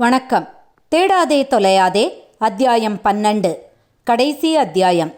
வணக்கம். தேடாதே தொலையாதே. அத்தியாயம் பன்னெண்டு. கடைசி அத்தியாயம்.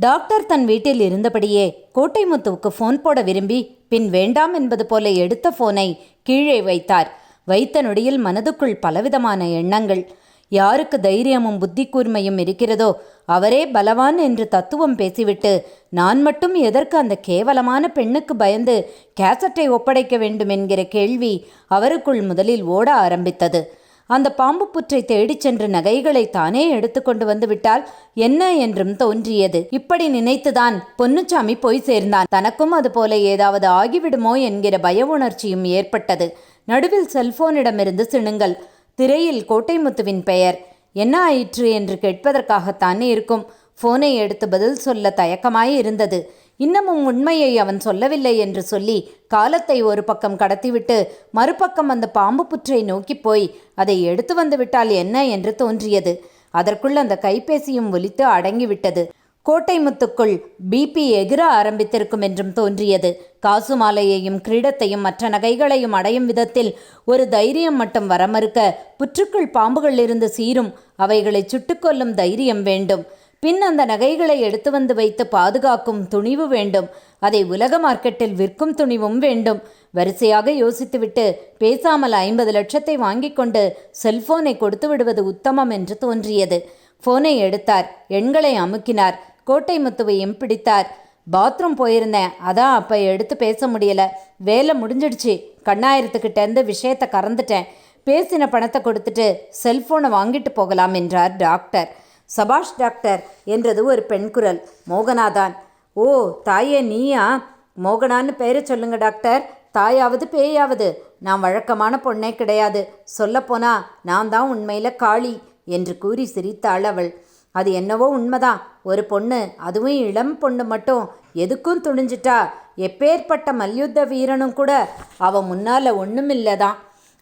டாக்டர் தன் வீட்டில் இருந்தபடியே கோட்டைமுத்துவுக்கு ஃபோன் போட விரும்பி பின் வேண்டாம் என்பது போல எடுத்த ஃபோனை கீழே வைத்தார். வைத்த நொடியில் மனதுக்குள் பலவிதமான எண்ணங்கள். யாருக்கு தைரியமும் புத்தி கூர்மையும் இருக்கிறதோ அவரே பலவான் என்று தத்துவம் பேசிவிட்டு நான் மட்டும் எதற்கு அந்த கேவலமான பெண்ணுக்கு பயந்து கேசட்டை ஒப்படைக்க வேண்டும் என்கிற கேள்வி அவருக்குள் முதலில் ஓட ஆரம்பித்தது. அந்த பாம்பு புற்றை தேடிச் சென்று நகைகளை தானே எடுத்துக்கொண்டு வந்து விட்டால் என்ன என்றும் தோன்றியது. இப்படி நினைத்துதான் பொன்னுச்சாமி போய் சேர்ந்தான். தனக்கும் அதுபோல ஏதாவது ஆகிவிடுமோ என்கிற பய உணர்ச்சியும் ஏற்பட்டது. நடுவில் செல்போனிடமிருந்து சிணுங்கள் திரையில் கோட்டைமுத்துவின் பெயர். என்ன ஆயிற்று? என்று கேட்பதற்காகத்தானே இருக்கும். போனை எடுத்து பதில் சொல்ல தயக்கமாய் இருந்தது. இன்னமும் உண்மையை அவன் சொல்லவில்லை என்று சொல்லி காலத்தை ஒரு பக்கம் கடத்திவிட்டு மறுபக்கம் அந்த பாம்பு புற்றை நோக்கி போய் அதை எடுத்து வந்துவிட்டால் என்ன என்று தோன்றியது. அதற்குள் அந்த கைபேசியும் ஒலித்து அடங்கிவிட்டது. கோட்டை முத்துக்குள் பிபி எகிர ஆரம்பித்திருக்கும் என்றும் தோன்றியது. காசு மாலையையும் கிரீடத்தையும் மற்ற நகைகளையும் அடையும் விதத்தில் ஒரு தைரியம் மட்டும் வரமறுக்க புற்றுக்குள் பாம்புகள் இருந்து சீரும் அவைகளை சுட்டுக்கொல்லும் தைரியம் வேண்டும். பின் அந்த நகைகளை எடுத்து வந்து வைத்து பாதுகாக்கும் துணிவு வேண்டும். அதை உலக மார்க்கெட்டில் விற்கும் துணிவும் வேண்டும். வரிசையாக யோசித்துவிட்டு பேசாமல் ஐம்பது லட்சத்தை வாங்கிக் கொண்டு செல்போனை கொடுத்து விடுவது உத்தமம் என்று தோன்றியது. போனை எடுத்தார். எண்களை அமுக்கினார். கோட்டை முத்துவையும் பிடித்தார். பாத்ரூம் போயிருந்தேன். அதான் அப்போ எடுத்து பேச முடியல. வேலை முடிஞ்சிடுச்சு. கண்ணாயிரத்துக்கிட்டேருந்து விஷயத்தை கறந்துட்டேன். பேசின பணத்தை கொடுத்துட்டு செல்ஃபோனை வாங்கிட்டு போகலாம் என்றார் டாக்டர். சபாஷ் டாக்டர் என்றது ஒரு பெண் குரல். மோகனாதான். ஓ தாயே நீயா? மோகனான்னு பெயரை சொல்லுங்க டாக்டர். தாயாவது பேயாவது. நான் வழக்கமான பொண்ணே கிடையாது. சொல்லப்போனா நான் தான் உண்மையில் காளி என்று கூறி சிரித்தாள் அவள். அது என்னவோ உண்மைதான். ஒரு பொண்ணு அதுவும் இளம் பொண்ணு மட்டும். எதுக்கும் துணிஞ்சிட்டா. எப்பேற்பட்ட மல்யுத்த வீரனும் கூட அவன் முன்னால் ஒன்றுமில்லதான்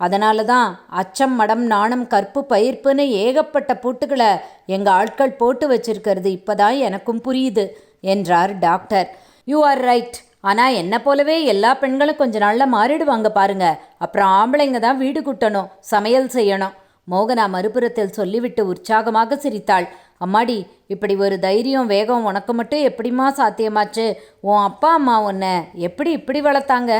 அதனால தான் அச்சம் மடம் நாணம் கற்பு பயிர்ப்புன்னு ஏகப்பட்ட பூட்டுகளை எங்கள் ஆட்கள் போட்டு வச்சிருக்கிறது இப்போதான் எனக்கும் புரியுது என்றார் டாக்டர். யூ ஆர் ரைட் ஆனால் என்ன போலவே எல்லா பெண்களும் கொஞ்ச நாளில் மாறிடுவாங்க பாருங்க. அப்புறம் ஆம்பளைங்க தான் வீடு குட்டணும் சமையல் செய்யணும். மோகனா மறுபுறத்தில் சொல்லிவிட்டு உற்சாகமாக சிரித்தாள். அம்மாடி இப்படி ஒரு தைரியம் வேகம் உனக்கு மட்டும் எப்படிம்மா சாத்தியமாச்சு? உன் அப்பா அம்மா உன்னை எப்படி இப்படி வளர்த்தாங்க?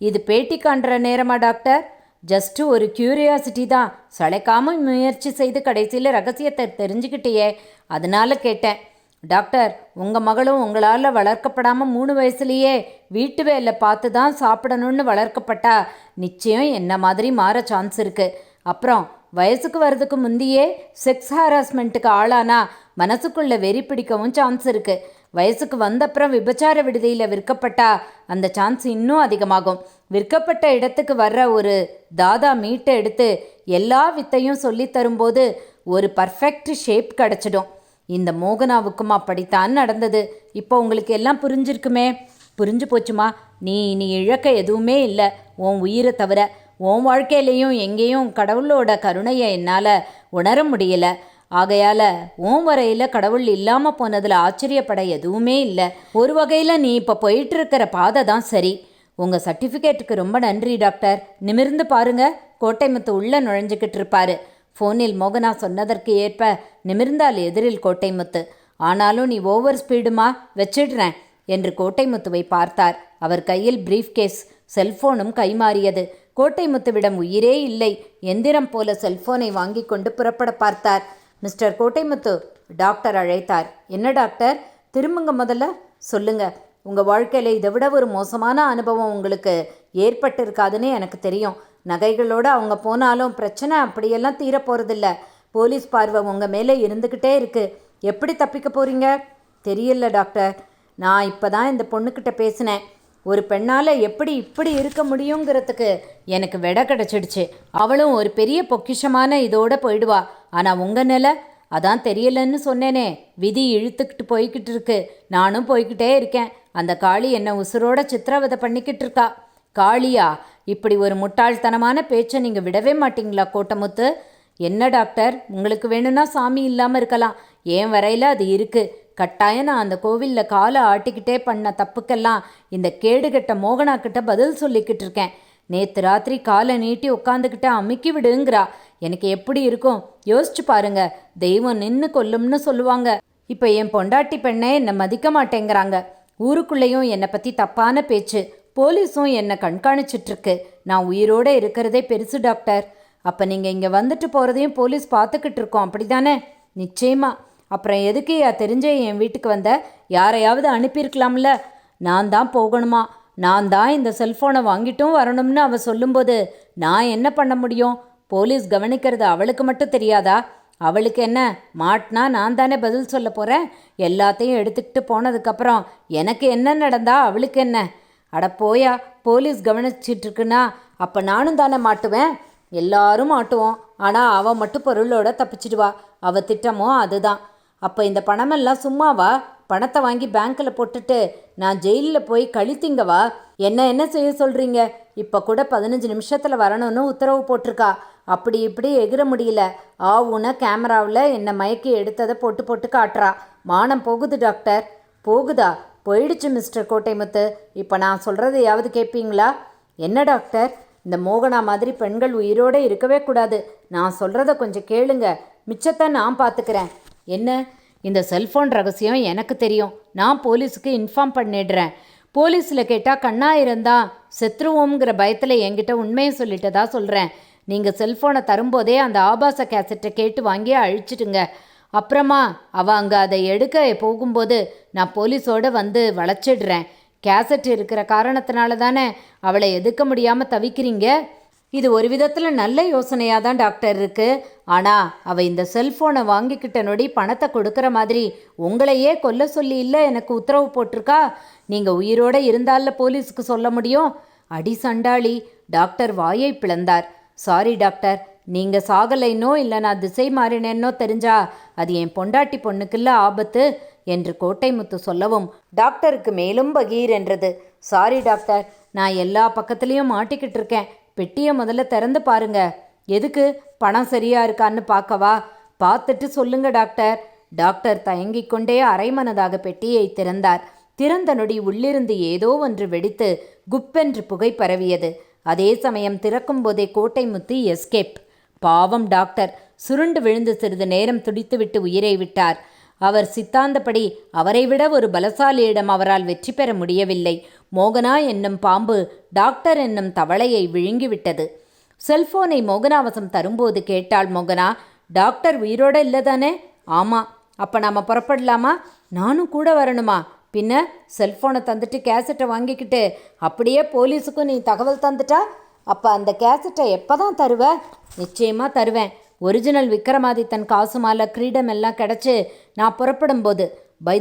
இது பேட்டி காண்ற நேரமா டாக்டர்? ஜஸ்ட் ஒரு கியூரியாசிட்டி தான். சளைக்காம முயற்சி செய்து கடைசியில் ரகசியத்தை தெரிஞ்சுக்கிட்டியே. அதனால கேட்டேன் டாக்டர் உங்கள் மகளும் உங்களால் வளர்க்கப்படாமல் மூணு வயசுலேயே வீட்டு வேலை பார்த்து தான் சாப்பிடணும்னு வளர்க்கப்பட்டா நிச்சயம் என்ன மாதிரி மாற சான்ஸ் இருக்குது அப்புறம் வயசுக்கு வர்றதுக்கு முந்தையே செக்ஸ் ஹாராஸ்மெண்ட்டுக்கு ஆளானா மனசுக்குள்ளே வெறி பிடிக்கவும் சான்ஸ் இருக்குது வயசுக்கு வந்தப்புறம் விபச்சார விடுதியில் விற்கப்பட்டா அந்த சான்ஸ் இன்னும் அதிகமாகும். விற்கப்பட்ட இடத்துக்கு வர்ற ஒரு தாதா மீட்டை எடுத்து எல்லா வித்தையும் சொல்லி தரும்போது ஒரு பர்ஃபெக்ட் ஷேப் கிடச்சிடும். இந்த மோகனாவுக்கும் அப்படித்தான் நடந்தது. இப்போ உங்களுக்கு எல்லாம் புரிஞ்சிருக்குமே? புரிஞ்சு போச்சுமா? நீ நீ இழக்க எதுவுமே இல்லை. உன் உயிரை தவிர உன் வாழ்க்கையிலையும் எங்கேயும் கடவுளோட கருணையை என்னால் உணர முடியல. ஆகையால் ஓம் வரையில் கடவுள் இல்லாமல் போனதில் ஆச்சரியப்பட எதுவுமே இல்லை. ஒரு வகையில் நீ இப்போ போயிட்டு இருக்கிற பாதை தான் சரி. உங்கள் சர்டிஃபிகேட்டுக்கு ரொம்ப நன்றி டாக்டர். நிமிர்ந்து பாருங்க. கோட்டைமுத்து உள்ளே நுழைஞ்சுக்கிட்டு இருப்பாரு. ஃபோனில் மோகனா சொன்னதற்கு ஏற்ப நிமிர்ந்தால் எதிரில் கோட்டைமுத்து ஆனாலும் நீ ஓவர் ஸ்பீடுமா? வச்சிடுறேன் என்று கோட்டைமுத்துவை பார்த்தார். அவர் கையில் பிரீஃப் கேஸ் செல்போனும் கைமாறியது. கோட்டைமுத்துவிடம் உயிரே இல்லை. எந்திரம் போல செல்போனை வாங்கி கொண்டு புறப்பட பார்த்தார். மிஸ்டர் கோட்டைமுத்து டாக்டர் அழைத்தார். என்ன டாக்டர்? திரும்புங்க முதல்ல. சொல்லுங்க. உங்கள் வாழ்க்கையில் இதை விட ஒரு மோசமான அனுபவம் உங்களுக்கு ஏற்பட்டிருக்காதுன்னு எனக்கு தெரியும். நகைகளோடு அவங்க போனாலும் பிரச்சனை அப்படியெல்லாம் தீரப்போகிறதில்ல போலீஸ் பார்வை உங்கள் மேலே இருந்துக்கிட்டே இருக்குது எப்படி தப்பிக்க போகிறீங்க தெரியல டாக்டர். நான் இப்போ தான் இந்த பொண்ணுக்கிட்ட பேசினேன். ஒரு பெண்ணால் எப்படி இப்படி இருக்க முடியுங்கிறதுக்கு எனக்கு விட கிடச்சிடுச்சு. அவளும் ஒரு பெரிய பொக்கிஷமான இதோடு போயிடுவா. ஆனால் உங்கள் நிலை அதான் தெரியலன்னு சொன்னேனே. விதி இழுத்துக்கிட்டு போய்கிட்டு இருக்கு. நானும் போய்கிட்டே இருக்கேன். அந்த காளி என்னை உசுரோட சித்திரவதை பண்ணிக்கிட்டு இருக்கா? காளியா இப்படி ஒரு முட்டாள்தனமான பேச்சை நீங்கள் விடவே மாட்டிங்களா கோட்டமுத்து? என்ன டாக்டர்? உங்களுக்கு வேணும்னா சாமி இல்லாமல் இருக்கலாம். ஏன் வரையில் அது இருக்குது கட்டாயம் நான் அந்த கோவிலில் காலை ஆட்டிக்கிட்டே பண்ண தப்புக்கெல்லாம் இந்த கேடுகட்ட மோகனாக்கிட்ட பதில் சொல்லிக்கிட்டு இருக்கேன். நேற்று ராத்திரி காலை நீட்டி உட்காந்துக்கிட்டு அமுக்கி விடுங்கிறா. எனக்கு எப்படி இருக்கும்? யோசிச்சு பாருங்க. தெய்வம் நின்று கொல்லும்னு சொல்லுவாங்க. இப்போ என் பொண்டாட்டி பெண்ணே என்னை மதிக்க மாட்டேங்கிறாங்க. ஊருக்குள்ளேயும் என்னை பற்றி தப்பான பேச்சு. போலீஸும் என்னை கண்காணிச்சிட்ருக்கு. நான் உயிரோடு இருக்கிறதே பெருசு டாக்டர். அப்போ நீங்கள் இங்கே வந்துட்டு போகிறதையும் போலீஸ் பார்த்துக்கிட்டு இருக்கோம் அப்படி தானே நிச்சயமா. அப்புறம் எதுக்கு யா தெரிஞ்ச என் வீட்டுக்கு வந்த? யாரையாவது அனுப்பியிருக்கலாம்ல. நான் தான் போகணுமா? நான் தான் இந்த செல்ஃபோனை வாங்கிட்டும் வரணும்னு அவள் சொல்லும்போது நான் என்ன பண்ண முடியும்? போலீஸ் கவனிக்கிறது அவளுக்கு மட்டும் தெரியாதா? அவளுக்கு என்ன மாட்டினா நான் தானே பதில் சொல்ல போகிறேன் எல்லாத்தையும் எடுத்துக்கிட்டு போனதுக்கப்புறம் எனக்கு என்ன நடந்தா அவளுக்கு என்ன? அட போயா போலீஸ் கவனிச்சிட்ருக்குன்னா அப்போ நானும் தானே மாட்டுவேன்? எல்லாரும் மாட்டுவோம். ஆனால் அவள் மட்டும் பொருளோட தப்பிச்சிடுவா. அவள் திட்டமோ அதுதான். அப்போ இந்த பணமெல்லாம் சும்மாவா? பணத்தை வாங்கி பேங்க்கில் போட்டுட்டு நான் ஜெயிலில் போய் கழித்திங்கவா? என்ன என்ன செய்ய சொல்கிறீங்க இப்போ கூட பதினஞ்சு நிமிஷத்தில் வரணும்னு உத்தரவு போட்டிருக்கா. அப்படி இப்படி எகிற முடியல. ஆ கேமராவில் என்னை மயக்கி எடுத்ததை போட்டு போட்டு காட்டுறா. மானம் போகுது டாக்டர். போகுதா? போயிடுச்சு மிஸ்டர் கோட்டைமுத்து. இப்போ நான் சொல்கிறதையாவது கேட்பீங்களா என்ன டாக்டர்? இந்த மோகனா மாதிரி பெண்கள் உயிரோடு இருக்கவே கூடாது. நான் சொல்கிறத கொஞ்சம் கேளுங்க. மிச்சத்தை நான் பார்த்துக்கிறேன் என்ன? இந்த செல்ஃபோன் ரகசியம் எனக்கு தெரியும். நான் போலீஸுக்கு இன்ஃபார்ம் பண்ணிடுறேன். போலீஸில் கேட்டால் கண்ணா இருந்தா செத்துருவோங்கிற பயத்தில் என்கிட்ட உண்மையை சொல்லிட்டதா சொல்கிறேன் நீங்கள் செல்ஃபோனை தரும்போதே அந்த ஆபாச கேசட்டை கேட்டு வாங்கி அழிச்சிடுங்க. அப்புறமா அவ அங்கே அதை எடுக்க போகும்போது நான் போலீஸோட வந்து வளைச்சிடுறேன். கேசட் இருக்கிற காரணத்தினால தானே அவளை எதுக்க முடியாமல் தவிக்கிறீங்க? இது ஒரு விதத்தில் நல்ல யோசனையாக தான் டாக்டர் இருக்கு. ஆனால் அவள் இந்த செல்ஃபோனை வாங்கிக்கிட்ட நொடி பணத்தை கொடுக்குற மாதிரி உங்களையே கொல்ல சொல்லி இல்லை எனக்கு உத்தரவு போட்டிருக்கா? நீங்கள் உயிரோடு இருந்தால போலீஸுக்கு சொல்ல முடியும்? அடி சண்டாளி டாக்டர் வாயை பிளந்தார். சாரி டாக்டர் நீங்கள் சாகலைன்னோ இல்லை நான் திசை மாறினேன்னோ தெரிஞ்சா அது என் பொண்டாட்டி பொண்ணுக்குள்ள ஆபத்து என்று கோட்டைமுத்து சொல்லவும் டாக்டருக்கு மேலும் பகீர் என்றது. சாரி டாக்டர் நான் எல்லா பக்கத்துலேயும் மாட்டிக்கிட்டு இருக்கேன். பெட்டியை முதல்ல திறந்து பாருங்க. எதுக்கு? பணம் சரியா இருக்கான்னு பார்க்கவா? பார்த்துட்டு சொல்லுங்க டாக்டர். டாக்டர் தயங்கிக் கொண்டே அரைமனதாக பெட்டியை திறந்தார். திறந்த நொடி உள்ளிருந்து ஏதோ ஒன்று வெடித்து குப்பென்று புகை பரவியது. அதே சமயம் திறக்கும் போதே கோட்டை முத்து எஸ்கேப். பாவம் டாக்டர். சுருண்டு விழுந்து சிறிது நேரம் துடித்துவிட்டு உயிரை விட்டார். அவர் சித்தாந்தப்படி அவரை விட ஒரு பலசாலியிடம் அவரால் வெற்றி பெற முடியவில்லை. மோகனா என்னும் பாம்பு டாக்டர் என்னும் தவளையை விழுங்கிவிட்டது. செல்போனை மோகனாவசம் தரும்போது கேட்டாள் மோகனா டாக்டர் உயிரோட இல்லைதானே? ஆமாம் அப்போ நாம் புறப்படலாமா? நானும் கூட வரணுமா? பின்ன செல்ஃபோனை தந்துட்டு கேசட்டை வாங்கிக்கிட்டு அப்படியே போலீஸுக்கும் நீ தகவல் தந்துட்டா? அப்போ அந்த கேசட்டை எப்போ தான் தருவ? நிச்சயமாக தருவேன். ஒரிஜினல் விக்ரமாதித்தன் காசு மாலை கிரீடம் எல்லாம் கிடச்சி நான் புறப்படும் போது பை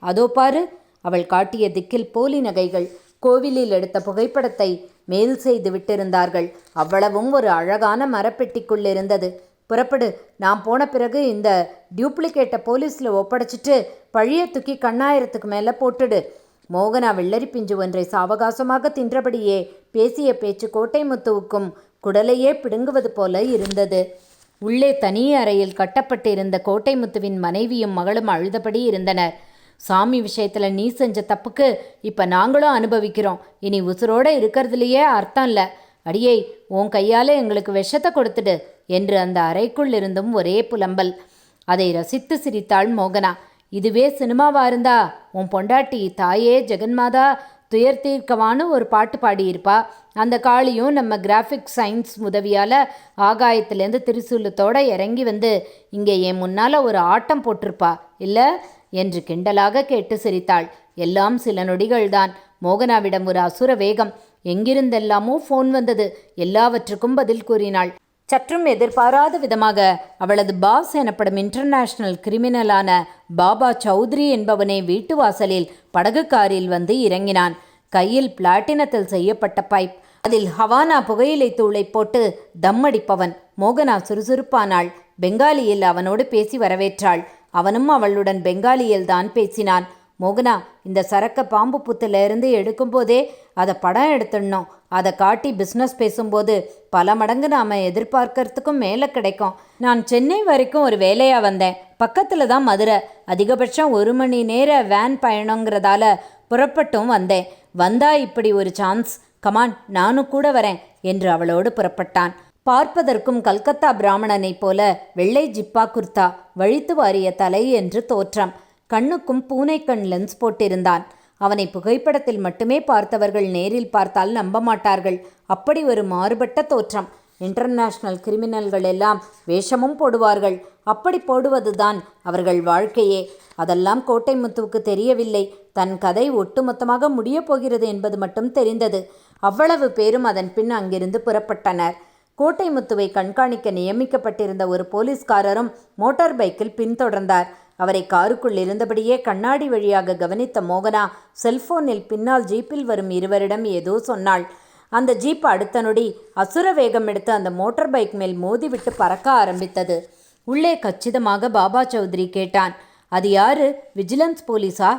அதோ பாரு. அவள் காட்டிய திக்கில் போலி நகைகள் கோவிலில் எடுத்த புகைப்படத்தை மேல் செய்து விட்டிருந்தார்கள். அவ்வளவும் ஒரு அழகான மரப்பெட்டிக்குள் இருந்தது. புறப்படு நான் போன பிறகு இந்த டியூப்ளிகேட்டை போலீஸில் ஒப்படைச்சிட்டு பழிய தூக்கி கண்ணாயிரத்துக்கு மேலே போட்டுடு. மோகனா வெள்ளரி பிஞ்சு ஒன்றை சாவகாசமாக தின்றபடியே பேசிய பேச்சு கோட்டை முத்துவுக்கும் குடலையே பிடுங்குவது போல இருந்தது. உள்ளே தனி அறையில் கட்டப்பட்டிருந்த கோட்டை முத்துவின் மனைவியும் மகளும் அழுதபடி இருந்தனர். சாமி விஷயத்தில் நீ செஞ்ச தப்புக்கு இப்போ நாங்களும் அனுபவிக்கிறோம். இனி உசுரோடு இருக்கிறதுலையே அர்த்தம் இல்லை. அடியே உன் கையால் எங்களுக்கு விஷத்தை கொடுத்துடு என்று அந்த அறைக்குள் இருந்தும் ஒரே புலம்பல். அதை ரசித்து சிரித்தாள் மோகனா. இதுவே சினிமாவா இருந்தா உன் பொண்டாட்டி தாயே ஜெகன்மாதா துயர் தீர்க்கவான்னு ஒரு பாட்டு பாடியிருப்பா. அந்த காளியும் நம்ம கிராஃபிக் சயின்ஸ் உதவியால் ஆகாயத்துலேருந்து திரிசூலத்தோடு இறங்கி வந்து இங்கே என் முன்னால் ஒரு ஆட்டம் போட்டிருப்பா. இல்லை என்று கிண்டலாக கேட்டு சிரித்தாள். எல்லாம் சில நொடிகள்தான். மோகனாவிடம் ஒரு அசுர வேகம். எங்கிருந்தெல்லாமோ ஃபோன் வந்தது. எல்லாவற்றுக்கும் பதில் கூறினாள். சற்றும் எதிர்பாராத விதமாக அவளது பாஸ் எனப்படும் இன்டர்நேஷனல் கிரிமினலான பாபா சௌத்ரி என்பவனே வீட்டு வாசலில் படகுக்காரில் வந்து இறங்கினான். கையில் பிளாட்டினத்தில் செய்யப்பட்ட பைப் அதில் ஹவானா புகையிலை தூளை போட்டு தம்மடிப்பவன் மோகனா சுறுசுறுப்பானாள். பெங்காலியில் அவனோடு பேசி வரவேற்றாள். அவனும் அவளுடன் பெங்காலியில் தான் பேசினான். மோகனா இந்த சரக்கை பாம்பு புத்திலிருந்து எடுக்கும்போதே அதை படம் எடுத்துடணும். அதை காட்டி பிஸ்னஸ் பேசும்போது பல மடங்கு நாம் எதிர்பார்க்கறதுக்கும் மேலே கிடைக்கும். நான் சென்னை வரைக்கும் ஒரு வேலையாக வந்தேன். பக்கத்தில் தான் மதுரை. அதிகபட்சம் ஒரு மணி நேர வேன் பயணங்கிறதால புறப்பட்டும் வந்தேன். வந்தா இப்படி ஒரு சான்ஸ் கமான் நானும் கூட வரேன் என்று அவளோடு புறப்பட்டான். பார்ப்பதற்கும் கல்கத்தா பிராமணனைப் போல வெள்ளை ஜிப்பா குர்தா வழித்து வாரிய தலை என்று தோற்றம். கண்ணுக்கும் பூனைக்கண் லென்ஸ் போட்டிருந்தான். அவனை புகைப்படத்தில் மட்டுமே பார்த்தவர்கள் நேரில் பார்த்தால் நம்ப மாட்டார்கள் அப்படி ஒரு மாறுபட்ட தோற்றம். இன்டர்நேஷனல் கிரிமினல்கள் எல்லாம் வேஷமும் போடுவார்கள். அப்படி போடுவதுதான் அவர்கள் வாழ்க்கையே. அதெல்லாம் கோட்டை முத்துவுக்கு தெரியவில்லை. தன் கதை ஒட்டுமொத்தமாக முடியப் போகிறது என்பது மட்டும் தெரிந்தது. அவ்வளவு பேரும் அதன் பின் அங்கிருந்து புறப்பட்டனர். கோட்டை முத்துவை கண்காணிக்க நியமிக்கப்பட்டிருந்த ஒரு போலீஸ்காரரும் மோட்டார் பைக்கில் பின்தொடர்ந்தார். அவரை காருக்குள் இருந்தபடியே கண்ணாடி வழியாக கவனித்த மோகனா செல்போனில் பின்னால் ஜீப்பில் வரும் இருவரிடம் ஏதோ சொன்னாள். அந்த ஜீப் அடுத்த நொடி அசுர வேகம் எடுத்து அந்த மோட்டார் பைக் மேல் மோதிவிட்டு பறக்க ஆரம்பித்தது. உள்ளே கச்சிதமாக பாபா சௌத்ரி கேட்டான் அது யாரு? விஜிலன்ஸ் போலீஸா?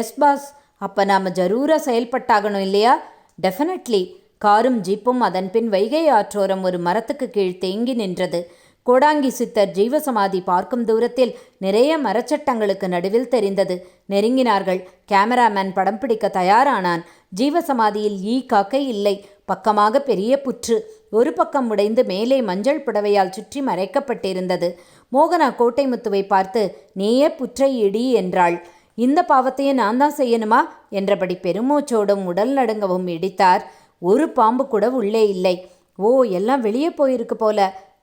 Yes boss. அப்போ நாம் ஜரூராக செயல்பட்டாகணும் இல்லையா? டெஃபினெட்லி. காரும் ஜீப்பும் அதன்பின் வைகை ஆற்றோரம் ஒரு மரத்துக்கு கீழ் தேங்கி நின்றது. கோடாங்கி சித்தர் ஜீவசமாதி பார்க்கும் தூரத்தில் நிறைய மரச்சட்டங்களுக்கு நடுவில் தெரிந்தது. நெருங்கினார்கள். கேமராமேன் படம் பிடிக்க தயாரானான். ஜீவசமாதியில் ஈ காக்கை இல்லை. பக்கமாக பெரிய புற்று. ஒரு பக்கம் உடைந்து மேலே மஞ்சள் புடவையால் சுற்றி மறைக்கப்பட்டிருந்தது. மோகனா கோட்டை முத்துவை பார்த்து நீயே புற்றை இடி என்றாள். இந்த பாவத்தையே நான் தான் செய்யணுமா? என்றபடி பெருமூச்சோடும் உடல் நடுங்கவும் இடித்தார். ஒரு பாம்பு கூட உள்ளே இல்லை. ஓ எல்லாம் வெளியே போயிருக்கு போல.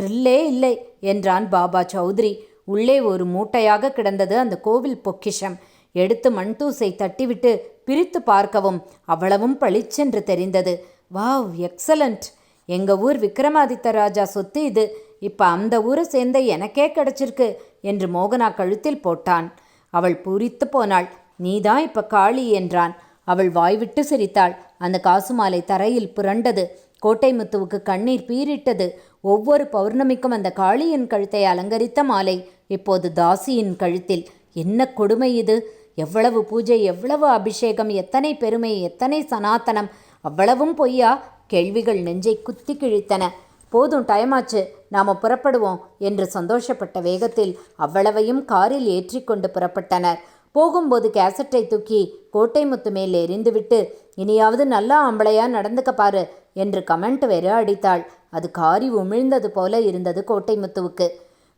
த்ரில்லே இல்லை என்றான் பாபா சௌத்ரி. உள்ளே ஒரு மூட்டையாக கிடந்தது அந்த கோவில் பொக்கிஷம். எடுத்து மண்தூசை தட்டிவிட்டு பிரித்து பார்க்கவும் அவ்வளவும் பளிச்சென்று தெரிந்தது. Wow excellent! எங்க ஊர் விக்ரமாதித்த ராஜா சொத்து இது. இப்ப அந்த ஊரை சேர்ந்த எனக்கே கிடைச்சிருக்கு என்று மோகனா கழுத்தில் போட்டான். அவள் பூரித்து போனாள். நீதான் இப்ப காளி என்றான். அவள் வாய்விட்டு சிரித்தாள். அந்த காசு மாலை தரையில் புரண்டது. கோட்டை முத்துவுக்கு கண்ணீர் பீரிட்டது ஒவ்வொரு பௌர்ணமிக்கும் அந்த காளியின் கழுத்தை அலங்கரித்த மாலை இப்போது தாசியின் கழுத்தில். என்ன கொடுமை இது? எவ்வளவு பூஜை எவ்வளவு அபிஷேகம் எத்தனை பெருமை எத்தனை சனாத்தனம் அவ்வளவும் பொய்யா? கேள்விகள் நெஞ்சை குத்தி கிழித்தன. போதும் டைமாச்சு. நாம் புறப்படுவோம் என்று சந்தோஷப்பட்ட வேகத்தில் அவ்வளவையும் காரில் ஏற்றிக்கொண்டு புறப்பட்டனர். போகும்போது கேசட்டை தூக்கி கோட்டை முத்து மேல் எரிந்துவிட்டு இனியாவது நல்லா ஆம்பளையா நடந்துக்க பாரு என்று கமெண்ட் வேறு அடித்தாள். அது காரி உமிழ்ந்தது போல இருந்தது கோட்டை முத்துவுக்கு.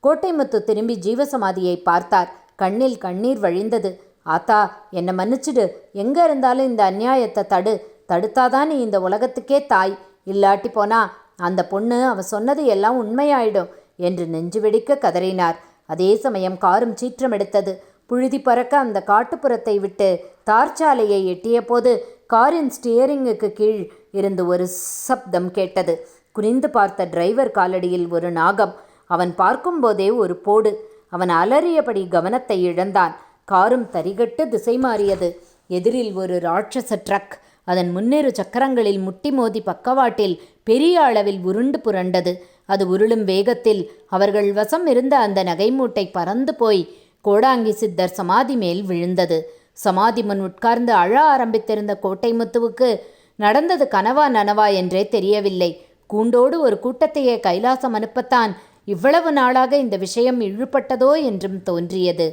கோட்டை முத்து திரும்பி ஜீவசமாதியை பார்த்தார். கண்ணில் கண்ணீர் வழிந்தது. ஆத்தா என்னை மன்னிச்சிடு. எங்க இருந்தாலும் இந்த அநியாயத்தை தடு. தடுத்தாதான் நீ இந்த உலகத்துக்கே தாய். இல்லாட்டி போனா அந்த பொண்ணு அவ சொன்னது எல்லாம் உண்மையாயிடும் என்று நெஞ்சு வெடிக்க கதறினார். அதே சமயம் காரும் சீற்றம் எடுத்தது. புழுதி பறக்க அந்த காட்டுப்புறத்தை விட்டு தார்ச்சாலையை எட்டியபோது காரின் ஸ்டியரிங்குக்கு கீழ் இருந்து ஒரு சப்தம் கேட்டது. குனிந்து பார்த்த டிரைவர் காலடியில் ஒரு நாகம். அவன் பார்க்கும்போதே ஒரு போடு. அவன் அலறியபடி கவனத்தை இழந்தான். காரும் தரிகட்டு திசை மாறியது. எதிரில் ஒரு ராட்சச ட்ரக். அதன் முன்னிரு சக்கரங்களில் முட்டி மோதி பக்கவாட்டில் பெரிய அளவில் உருண்டு புரண்டது. அது உருளும் வேகத்தில் அவர்கள் வசம் இருந்த அந்த நகைமூட்டை பறந்து போய் கோடாங்கி சித்தர் சமாதி மேல் விழுந்தது. சமாதி முன் உட்கார்ந்து அழ ஆரம்பித்திருந்த கோட்டை முத்துவுக்கு நடந்தது கனவா நனவா என்றே தெரியவில்லை. கூண்டோடு ஒரு கூட்டத்தையே கைலாசம் அனுப்பத்தான் இவ்வளவு நாளாக இந்த விஷயம் இழுபட்டதோ என்றும் தோன்றியது.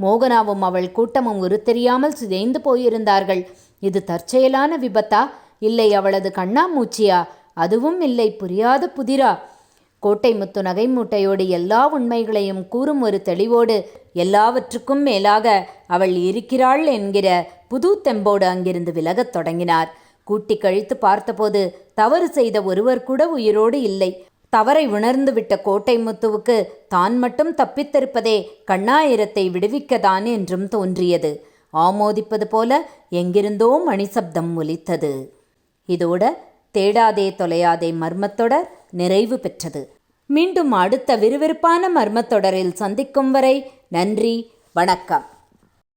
மோகனாவும் அவள் கூட்டமும் ஒரு தெரியாமல் சிதைந்து போயிருந்தார்கள். இது தற்செயலான விபத்தா? இல்லை அவளது கண்ணாமூச்சியா? அதுவும் இல்லை புரியாத புதிரா? கோட்டை முத்து நகை மூட்டையோடு எல்லா உண்மைகளையும் கூறும் ஒரு தெளிவோடு எல்லாவற்றுக்கும் மேலாக அவள் இருக்கிறாள் என்கிற புது தெம்போடு அங்கிருந்து விலகத் தொடங்கினார். கூட்டி கழித்து பார்த்தபோது தவறு செய்த ஒருவர் கூட உயிரோடு இல்லை. தவறை உணர்ந்துவிட்ட கோட்டை முத்துவுக்கு தான் மட்டும் தப்பித்திருப்பதே கண்ணாயிரத்தை விடுவிக்கதான் என்றும் தோன்றியது. ஆமோதிப்பது போல எங்கிருந்தோ மணி சப்தம் ஒலித்தது. இதோட தேடாதே தொலையாதே மர்மத்தொடர் நிறைவு பெற்றது. மீண்டும் அடுத்த விறுவிறுப்பான மர்மத்தொடரில் சந்திக்கும் வரை நன்றி வணக்கம்.